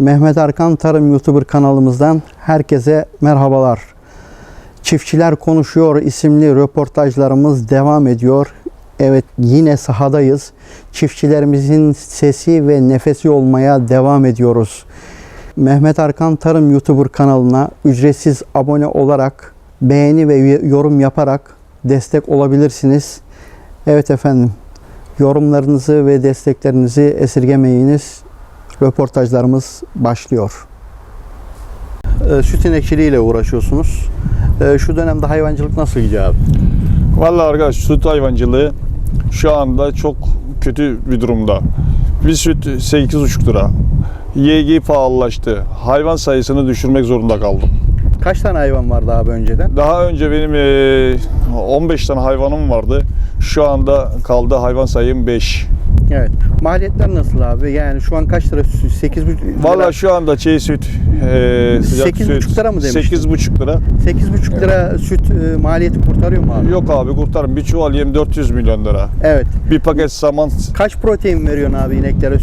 Mehmet Arkan Tarım YouTuber kanalımızdan herkese merhabalar. Çiftçiler Konuşuyor isimli röportajlarımız devam ediyor. Evet yine sahadayız. Çiftçilerimizin sesi ve nefesi olmaya devam ediyoruz. Mehmet Arkan Tarım YouTuber kanalına ücretsiz abone olarak beğeni ve yorum yaparak destek olabilirsiniz. Evet efendim. Yorumlarınızı ve desteklerinizi esirgemeyiniz. Röportajlarımız başlıyor. Ee, Süt inekçiliğiyle uğraşıyorsunuz. Ee, Şu dönemde hayvancılık nasıl gidiyor abi? Vallahi arkadaş süt hayvancılığı şu anda çok kötü bir durumda. Bir süt 8,5 lira. YG pahalılaştı. Hayvan sayısını düşürmek zorunda kaldım. Kaç tane hayvan vardı abi önceden? Daha önce benim eee, 15 tane hayvanım vardı. Şu anda kaldı hayvan sayım 5. Evet. Maliyetler nasıl abi? Yani şu an kaç lira? 8 lira. Vallahi şu anda çiğ süt, eee sıcak 8,5 süt lira mı demiştin? 8,5 lira. 8,5 lira süt e, maliyeti kurtarıyor mu abi? Yok abi kurtarın. Bir çuval yem 400 milyon lira. Evet. Bir paket saman Kaç protein veriyorsun abi ineklere?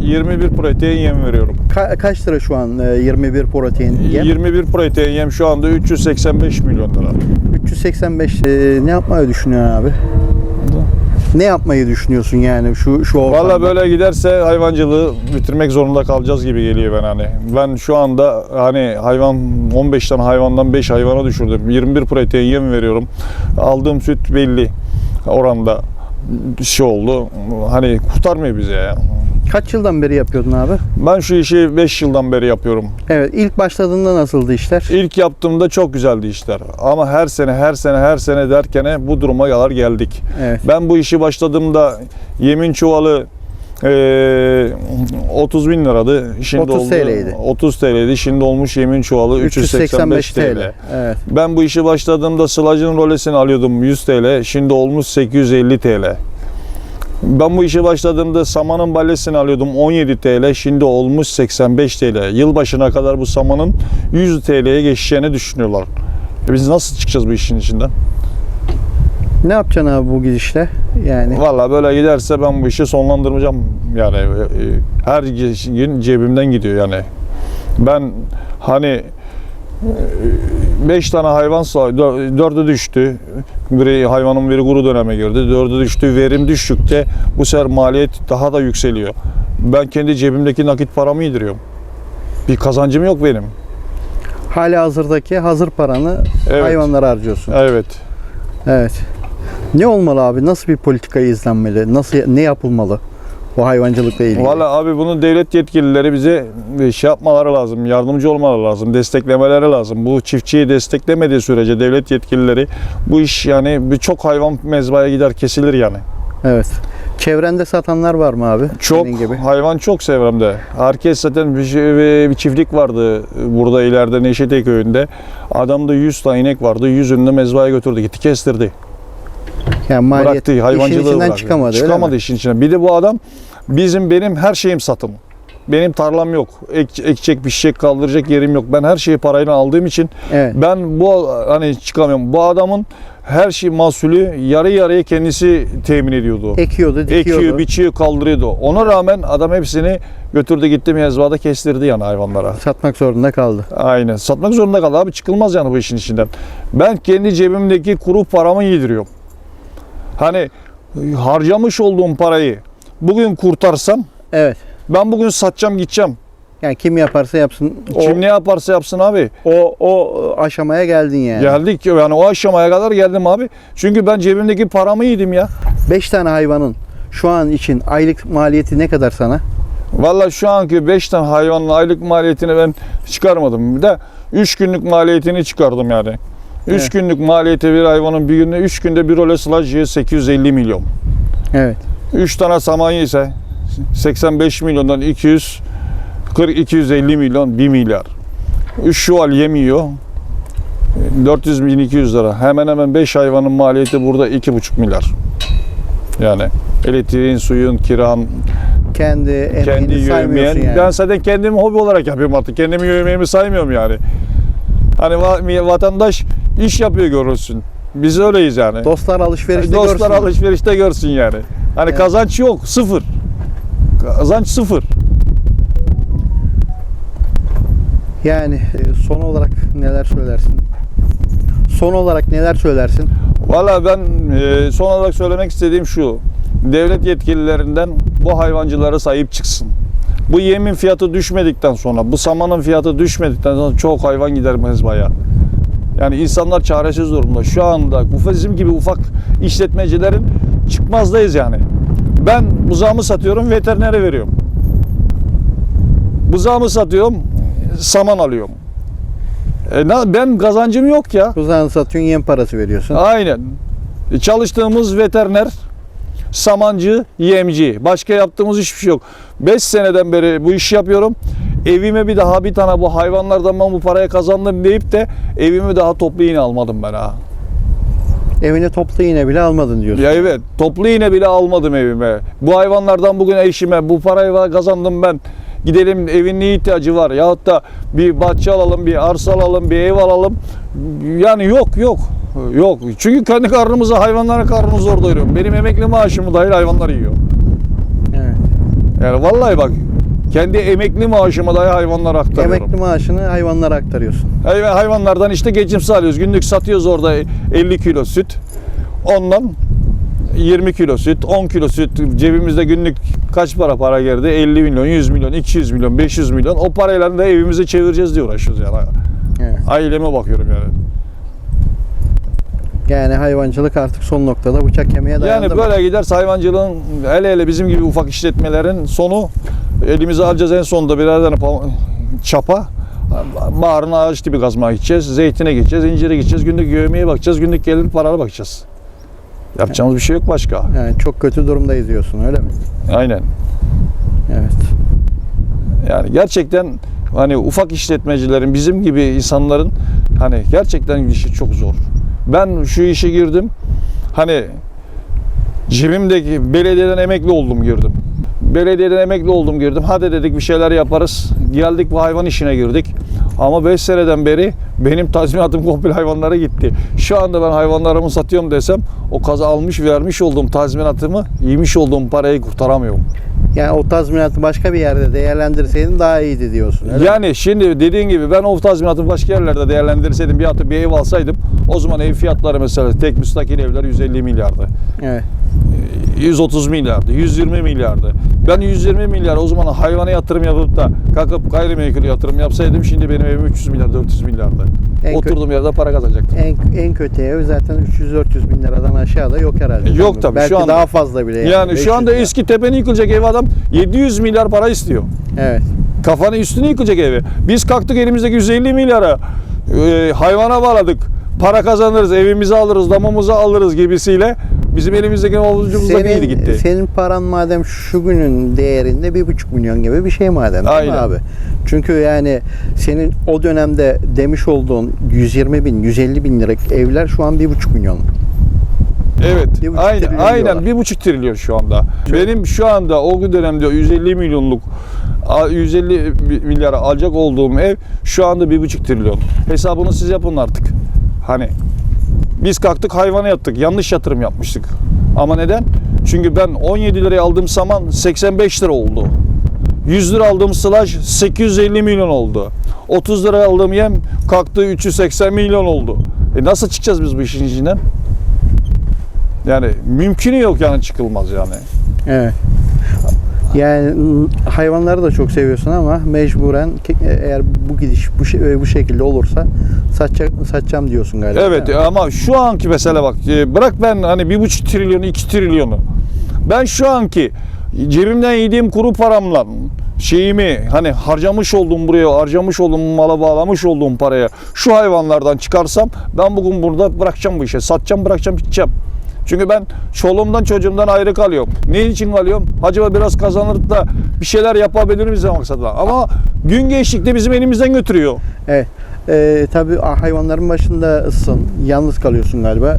21 protein yem veriyorum. Ka- kaç lira şu an e, 21 protein yem? 21 protein yem şu anda 385 milyon lira. 385 e, ne yapmayı düşünüyorsun abi? Ne yapmayı düşünüyorsun yani şu şu ortamda? Valla böyle giderse hayvancılığı bitirmek zorunda kalacağız gibi geliyor ben hani. Ben şu anda hani hayvan 15 tane hayvandan 5 hayvana düşürdüm. 21 protein yem veriyorum. Aldığım süt belli oranda şey oldu. Hani kurtarmıyor bize ya. Kaç yıldan beri yapıyordun abi? Ben şu işi 5 yıldan beri yapıyorum. Evet ilk başladığında nasıldı işler? İlk yaptığımda çok güzeldi işler. Ama her sene her sene her sene derken bu duruma kadar geldik. Evet. Ben bu işi başladığımda yemin çuvalı eee 30 bin liradı. Şimdi 30 oldu, TL'ydi. 30 TL'ydi. Şimdi olmuş yemin çuvalı 385 TL. Evet. Ben bu işi başladığımda sılacın rolesini alıyordum 100 TL. Şimdi olmuş 850 TL. Ben bu işe başladığımda samanın balesini alıyordum 17 TL. Şimdi olmuş 85 TL. Yılbaşına kadar bu samanın 100 TL'ye geçeceğini düşünüyorlar. E biz nasıl çıkacağız bu işin içinden? Ne yapacaksın abi bu gidişle? Yani Valla böyle giderse ben bu işi sonlandırmayacağım. Yani e, her gün cebimden gidiyor yani. Ben hani 5 tane hayvan dö- dördü düştü. Biri hayvanın biri kuru döneme girdi. Dördü düştü. Verim düştükçe bu sefer maliyet daha da yükseliyor. Ben kendi cebimdeki nakit paramı yediriyorum. Bir kazancım yok benim. hala hazırdaki hazır paranı Evet. hayvanlara harcıyorsun. Evet. Evet. Ne olmalı abi? Nasıl bir politika izlenmeli? Nasıl ne yapılmalı? Bu hayvancılıkla ilgili. Valla abi bunun devlet yetkilileri bize şey yapmaları lazım, yardımcı olmaları lazım, desteklemeleri lazım. Bu çiftçiyi desteklemediği sürece devlet yetkilileri bu iş yani birçok hayvan mezbaya gider kesilir yani. Evet. Çevrende satanlar var mı abi? Çok Senin gibi. hayvan çok sevremde. Herkes zaten bir, şey- bir çiftlik vardı burada ileride Neşete köyünde. Adamda 100 tane inek vardı. 100'ünü de mezbaya götürdü. Gitti kestirdi. Yani maliyet bıraktı. Hayvancılığı işin içinden bıraktı. çıkamadı. Çıkamadı işin içine. Bir de bu adam bizim benim her şeyim satım. Benim tarlam yok. Ek, ekecek, pişecek, kaldıracak yerim yok. Ben her şeyi parayla aldığım için Evet. ben bu hani çıkamıyorum. Bu adamın her şey mahsulü yarı yarıya kendisi temin ediyordu. Ekiyordu, dikiyordu. Ekiyor, biçiyor, kaldırıyordu. Ona rağmen adam hepsini götürdü gitti mezbada kestirdi yani hayvanlara. Satmak zorunda kaldı. Aynen. Satmak zorunda kaldı abi. Çıkılmaz yani bu işin içinden. Ben kendi cebimdeki kuru paramı yediriyorum. Hani harcamış olduğum parayı bugün kurtarsam Evet. ben bugün satacağım gideceğim. Yani kim yaparsa yapsın. O, Kim ne yaparsa yapsın abi. o, o aşamaya geldin yani. Geldik yani o aşamaya kadar geldim abi. Çünkü ben cebimdeki paramı yedim ya. 5 tane hayvanın şu an için aylık maliyeti ne kadar sana? Vallahi şu anki 5 tane hayvanın aylık maliyetini ben çıkarmadım. Bir de 3 günlük maliyetini çıkardım yani. 3 Evet. günlük maliyeti bir hayvanın bir günde 3 günde bir role sılaj 850 milyon. Evet. 3 tane saman ise 85 milyondan 200 40 250 milyon 1 milyar. 3 çuval yemiyor. 400 bin 200 lira. Hemen hemen 5 hayvanın maliyeti burada 2,5 milyar. Yani elektriğin, suyun, kiran, Kendi emeğini kendi yövmeyen. yani. Ben zaten kendimi hobi olarak yapıyorum artık. Kendimi yövmeğimi saymıyorum yani. Hani va- vatandaş iş yapıyor görürsün. Biz öyleyiz yani. Dostlar alışverişte Dostlar görsün. alışverişte görsün yani. Hani Evet. kazanç yok, sıfır. Kazanç sıfır. Yani e, son olarak neler söylersin? Son olarak neler söylersin? Valla ben e, son olarak söylemek istediğim şu. Devlet yetkililerinden bu hayvancılara sahip çıksın. Bu yemin fiyatı düşmedikten sonra, bu samanın fiyatı düşmedikten sonra çok hayvan gider mezbaya. Yani insanlar çaresiz durumda. Şu anda bizim gibi ufak işletmecilerin çıkmazdayız yani. Ben buzağımı satıyorum, veterinere veriyorum. Buzağımı satıyorum, saman alıyorum. E, ben kazancım yok ya. Kuzağını satıyorsun yem parası veriyorsun. Aynen. E, Çalıştığımız veteriner, samancı, yemci. Başka yaptığımız hiçbir şey yok. 5 seneden beri bu işi yapıyorum. Evime bir daha bir tane bu hayvanlardan ben bu paraya kazandım deyip de evimi daha toplu iğne almadım ben ha. Evine toplu iğne bile almadın diyorsun. Ya evet toplu iğne bile almadım evime. Bu hayvanlardan bugün eşime bu parayı kazandım ben. Gidelim evin ne ihtiyacı var yahut da bir bahçe alalım, bir arsa alalım, bir ev alalım. Yani yok yok. Yok. Çünkü kendi karnımızı hayvanların karnını zor doyuruyorum. Benim emekli maaşımı dahil hayvanlar yiyor. Evet. Yani vallahi bak kendi emekli maaşımı dahi hayvanlara aktarıyorum. Emekli maaşını hayvanlara aktarıyorsun. Hay- Hayvanlardan işte geçim sağlıyoruz. Günlük satıyoruz orada 50 kilo süt. Ondan 20 kilo süt, 10 kilo süt. Cebimizde günlük kaç para para girdi? 50 milyon, 100 milyon, 200 milyon, 500 milyon. O parayla da evimizi çevireceğiz diye uğraşıyoruz yani. Evet. Aileme bakıyorum yani. Yani hayvancılık artık son noktada bıçak kemiğe dayandı. Yani mı? böyle giderse hayvancılığın hele hele bizim gibi ufak işletmelerin sonu elimize alacağız en sonunda birer tane pa- çapa. Bağrına ağaç gibi kazmaya gideceğiz. Zeytine gideceğiz, incire gideceğiz. Günlük yövmeye bakacağız. Günlük gelir paralara bakacağız. Yapacağımız bir şey yok başka. Yani çok kötü durumdayız diyorsun öyle mi? Aynen. Evet. Yani gerçekten hani ufak işletmecilerin bizim gibi insanların hani gerçekten işi çok zor. Ben şu işe girdim. Hani cebimdeki belediyeden emekli oldum girdim. Belediyeden emekli oldum girdim. Hadi dedik bir şeyler yaparız. Geldik bu hayvan işine girdik. Ama 5 seneden beri benim tazminatım komple hayvanlara gitti. Şu anda ben hayvanlarımı satıyorum desem o kaza almış vermiş olduğum tazminatımı yemiş olduğum parayı kurtaramıyorum. Yani o tazminatı başka bir yerde değerlendirseydin daha iyiydi diyorsun. Öyle mi? Yani şimdi dediğin gibi ben o tazminatı başka yerlerde değerlendirseydim bir hatta bir ev alsaydım o zaman ev fiyatları mesela tek müstakil evler 150 milyardı. Evet. 130 milyardı, 120 milyardı. Ben 120 milyar o zaman hayvana yatırım yapıp da kalkıp gayrimenkul yatırım yapsaydım şimdi benim evim 300 milyar, 400 milyardı. En Oturduğum yerde para kazanacaktım. En, en kötü ev zaten 300-400 bin liradan aşağıda yok herhalde. Yok tabii, Belki şu anda- daha fazla bile. Yani, Yani 500 şu anda eski tepeni yıkılacak ev adam 700 milyar para istiyor. Evet. Kafanı üstüne yıkılacak evi. Biz kalktık elimizdeki 150 milyara e, hayvana bağladık. Para kazanırız, evimizi alırız, damımızı alırız gibisiyle bizim elimizdeki avucumuzda yedi gitti. senin paran madem şu günün değerinde bir buçuk milyon gibi bir şey madem değil mi Aynen. abi? Çünkü yani senin o dönemde demiş olduğun 120 bin, 150 bin lira evler şu an bir buçuk milyon. Evet, Bir buçuk aynen, aynen diyorlar. bir buçuk trilyon şu anda. Benim şu anda o dönemde 150 milyonluk, a- 150 milyara alacak olduğum ev şu anda bir buçuk trilyon. Hesabını siz yapın artık. Hani biz kalktık hayvana yattık, yanlış yatırım yapmıştık. Ama neden? Çünkü ben 17 liraya aldığım saman 85 lira oldu. 100 lira aldığım sılaj 850 milyon oldu. 30 lira aldığım yem kalktı 380 milyon oldu. E nasıl çıkacağız biz bu işin içinden? Yani mümkünü yok yani çıkılmaz yani. Evet. Yani m, hayvanları da çok seviyorsun ama mecburen ke- eğer bu gidiş bu şey- bu şekilde olursa satacak, satacağım diyorsun galiba. Evet ama şu anki mesela bak e, bırak ben hani bir buçuk trilyonu iki trilyonu. Ben şu anki cebimden yediğim kuru paramla şeyimi hani harcamış olduğum buraya harcamış olduğum mala bağlamış olduğum paraya şu hayvanlardan çıkarsam ben bugün burada bırakacağım bu işe satacağım bırakacağım gideceğim. Çünkü ben çoluğumdan çocuğumdan ayrı kalıyorum. Ne için kalıyorum? Acaba biraz kazanır da bir şeyler yapabilir miyiz maksadıyla. Ama gün geçtikçe bizim elimizden götürüyor. Evet. Ee, tabii hayvanların başındasın. Yalnız kalıyorsun galiba.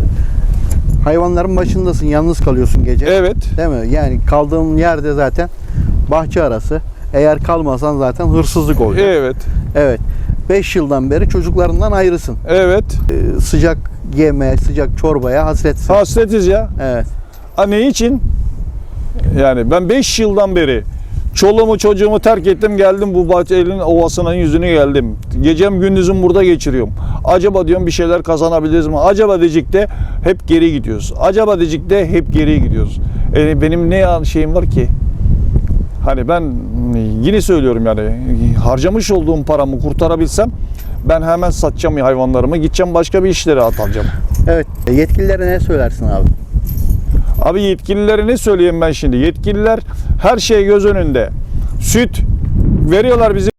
Hayvanların başındasın. Yalnız kalıyorsun gece. Evet. Değil mi? Yani kaldığın yerde zaten bahçe arası. Eğer kalmasan zaten hırsızlık olacak. Evet. Evet. 5 yıldan beri çocuklarından ayrısın. Evet. Ee, sıcak yeme, sıcak çorbaya hasretsin. Hasretiz ya. Evet. Ha ne için? Yani ben 5 yıldan beri Çoluğumu çocuğumu terk ettim geldim bu bahçenin ovasının yüzüne geldim. Gecem gündüzüm burada geçiriyorum. Acaba diyorum bir şeyler kazanabiliriz mi? Acaba Dicik'te hep geri gidiyoruz. Acaba Dicik'te hep geriye gidiyoruz. E, benim ne şeyim var ki? Hani ben yine söylüyorum yani harcamış olduğum paramı kurtarabilsem ben hemen satacağım hayvanlarımı gideceğim başka bir işlere atacağım. Evet. Yetkililere ne söylersin abi? Abi yetkililere ne söyleyeyim ben şimdi? Yetkililer her şey göz önünde. Süt veriyorlar bize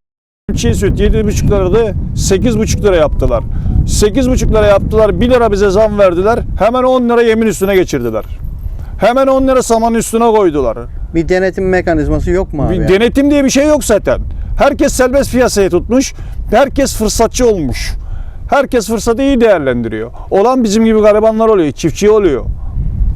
çiğ süt 7,5 liraydı 8,5 lira yaptılar. 8,5 lira yaptılar 1 lira bize zam verdiler. Hemen 10 lira yemin üstüne geçirdiler. Hemen 10 lira saman üstüne koydular. Bir denetim mekanizması yok mu abi? Bir denetim diye bir şey yok zaten. Herkes serbest piyasaya tutmuş. Herkes fırsatçı olmuş. Herkes fırsatı iyi değerlendiriyor. Olan bizim gibi garibanlar oluyor, çiftçi oluyor.